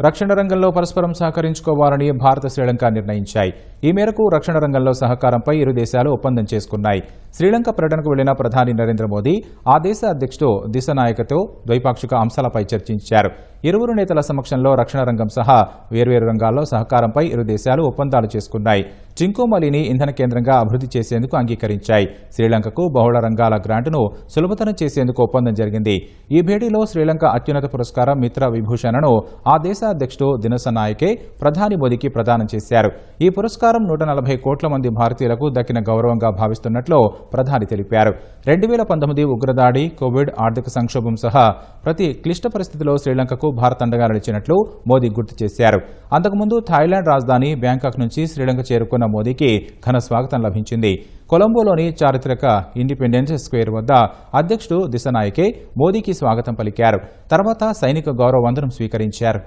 రక్షణ రంగంలో పరస్పరం సహకరించుకోవాలని భారత శ్రీలంక నిర్ణయించాయి. ఈ మేరకు రక్షణ రంగంలో సహకారంపై ఇరు దేశాలు ఒప్పందం చేసుకున్నాయి. శ్రీలంక పర్యటనకు వెళ్ళిన ప్రధాని నరేంద్ర మోదీ ఆ దేశ అధ్యక్షుడు దిశనాయకతో ద్వైపాక్షిక అంశాలపై చర్చించారు. ఇరువురు నేతల సమక్షంలో రక్షణ రంగం సహా వేర్వేరు రంగాల్లో సహకారంపై ఇరు దేశాలు ఒప్పందాలు చేసుకున్నాయి. చింకోమలిని ఇంధన కేంద్రంగా అభివృద్ధి చేసేందుకు అంగీకరించాయి. శ్రీలంకకు బహుళ రంగాల గ్రాంటును సులభతరం చేసేందుకు ఒప్పందం జరిగింది. ఈ భేటీలో శ్రీలంక అత్యున్నత పురస్కారం మిత్ర విభూషణను ఆ దేశ అధ్యక్షుడు దినసనాయకే ప్రధాని మోదీకి ప్రదానం చేశారు. ఈ పురస్కారం నూట నలభై కోట్ల మంది భారతీయులకు దక్కిన గౌరవంగా భావిస్తున్నట్లు ప్రధాని తెలిపారు. రెండు వేల పంతొమ్మిది ఉగ్రదాడి కోవిడ్ ఆర్థిక సంక్షోభం సహా ప్రతి క్లిష్ట పరిస్థితిలో శ్రీలంకకు భారత్ అండగా నిలిచినట్లు మోదీ గుర్తు చేశారు. అంతకుముందు థాయిలాండ్ రాజధాని బ్యాంకాక్ నుంచి శ్రీలంక చేరుకున్న మోదీకి ఘన స్వాగతం లభించింది. కొలంబోలోని చారిత్రక ఇండిపెండెన్స్ స్క్వేర్ వద్ద అధ్యక్షుడు దిశనాయకే మోదీకి స్వాగతం పలికారు. తర్వాత సైనిక గౌరవ వందనం స్వీకరించారు.